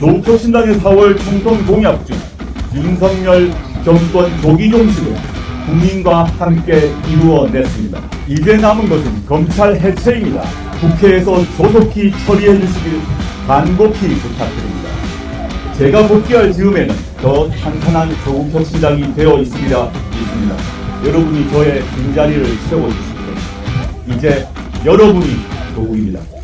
조표신당의 4월 총선 공약 중 윤석열 정권 조기 종식을 국민과 함께 이루어냈습니다. 이제 남은 것은 검찰 해체입니다. 국회에서 조속히 처리해 주시길 간곡히 부탁드립니다. 제가 복귀할 즈음에는 더 탄탄한 조국혁신당이 되어 있으리라 믿습니다. 여러분이 저의 빈자리를 채워주십시오. 이제 여러분이 조국입니다.